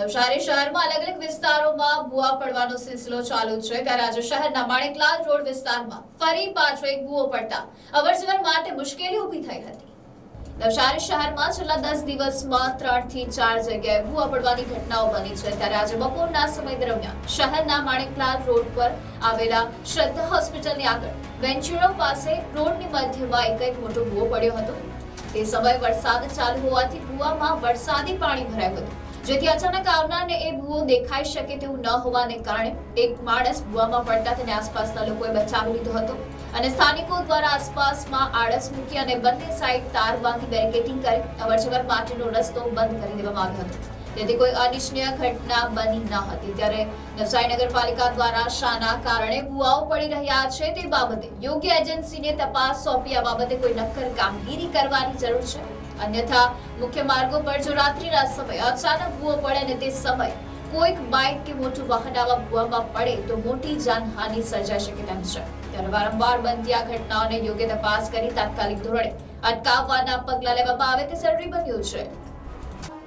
નવસારી શહેરમાં અલગ અલગ વિસ્તારોમાં ભૂવા પડવાનો સિલસિલો ચાલુ છે. ત્યારે આજે શહેરના માણેકલાલ રોડ વિસ્તારમાં ફરી પાછો એક ભૂવો પડતા અવરજવર માટે મુશ્કેલી ઊભી થઈ હતી. નવસારી શહેરમાં છેલ્લા દસ દિવસમાં ત્રણથી ચાર જગ્યાએ ભૂવા પડવાની ઘટનાઓ બની છે. ત્યારે આજે બપોરના સમય દરમિયાન શહેરના માણેકલાલ રોડ પર આવેલા શ્રદ્ધા હોસ્પિટલની આગળ વેન્ચ્યુરો પાસે રોડની મધ્યમાં એક એક મોટો ભૂવો પડ્યો હતો. તે સમયે વરસાદ ચાલુ હોવાથી ભૂવામાં વરસાદી પાણી ભરાયું હતું. જેથી અચાનક આવનારને એ ભૂવો દેખાઈ શકે તેવું ન હોવાને કારણે એક માણસ ભૂવામાં પડતા તેને આસપાસના લોકોએ બચાવી લીધો હતો. અને સ્થાનિકો દ્વારા આસપાસમાં આળસ મૂકી અને બંને સાઈડ તાર બાંધી બેરિકેટિંગ કરી અવરજવર માટેનો રસ્તો બંધ કરી દેવામાં આવ્યો હતો. તેથી કોઈ અનિચ્છનીય ઘટના બની ન હતી. ત્યારે નવસારી નગરપાલિકા દ્વારા શાના કારણે ભૂવાઓ પડી રહ્યા છે તે બાબતે યોગ્ય એજન્સીને તપાસ સોંપી આ બાબતે કોઈ નક્કર કામગીરી કરવાની જરૂર છે. અન્યથા મુખ્ય માર્ગો પર જો રાત્રિના સમય અચાનક ભૂવો પડે અને તે સમય કોઈક બાઇક કે મોટું વાહન આવા ભૂવામાં પડે તો મોટી જાનહાનિ સર્જાઈ શકે તેમ છે. ત્યારે વારંવાર બનતી આ ઘટનાઓને યોગ્ય તપાસ કરી તાત્કાલિક ધોરણે અટકાવવાના પગલાં લેવામાં આવે તે જરૂરી બન્યું છે.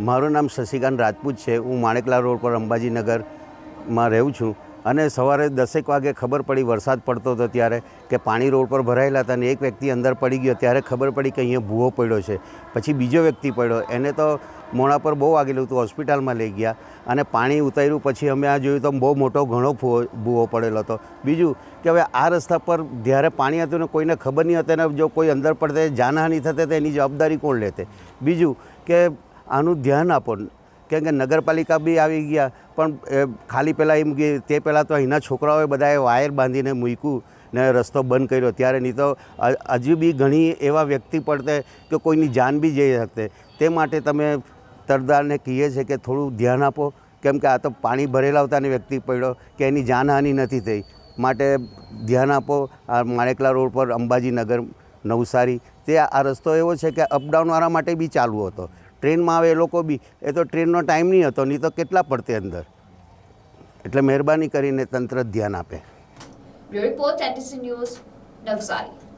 મારું નામ શશિકાંત રાજપૂત છે. હું માણેકલા રોડ પર અંબાજીનગરમાં રહું છું. અને સવારે દસેક વાગે ખબર પડી, વરસાદ પડતો હતો ત્યારે, કે પાણી રોડ પર ભરાયેલા હતા અને એક વ્યક્તિ અંદર પડી ગયો. ત્યારે ખબર પડી કે અહીંયા ભૂવો પડ્યો છે. પછી બીજો વ્યક્તિ પડ્યો. એને તો મોણા પર બહુ વાગેલું હતું, હોસ્પિટલમાં લઈ ગયા અને પાણી ઉતાર્યું. પછી અમે આ જોયું તો બહુ મોટો ઘણો ભૂવો ભૂવો પડેલો હતો. બીજું કે હવે આ રસ્તા પર જ્યારે પાણી હતું ને કોઈને ખબર નહીં હતી ને જો કોઈ અંદર પડતે જાનહાનિ થતે તો એની જવાબદારી કોણ લેતે બીજું કે આનું ધ્યાન આપો. કેમ કે નગરપાલિકા બી આવી ગયા, પણ એ ખાલી પહેલાં એમ કે તે પહેલાં તો અહીંના છોકરાઓએ બધાએ વાયર બાંધીને મૂક્યું ને રસ્તો બંધ કર્યો. ત્યારે નહીં તો હજુ બી ઘણી એવા વ્યક્તિ પડતે કે કોઈની જાન બી જઈ શકતે. તે માટે તમે તરદારને કહીએ છે કે થોડું ધ્યાન આપો. કેમ કે આ તો પાણી ભરેલા હતા વ્યક્તિ પડ્યો કે એની જાનહાનિ નથી થઈ. માટે ધ્યાન આપો આ માણેકલા રોડ પર અંબાજીનગર નવસારી. તે આ રસ્તો એવો છે કે અપડાઉનવાળા માટે બી ચાલુ હતો. ટ્રેનમાં આવે એ લોકો બી, એ તો ટ્રેનનો ટાઈમ નહીં હતો, નહીં તો કેટલા પડતે અંદર? એટલે મહેરબાની કરીને તંત્ર ધ્યાન આપે. Report news, Navsari.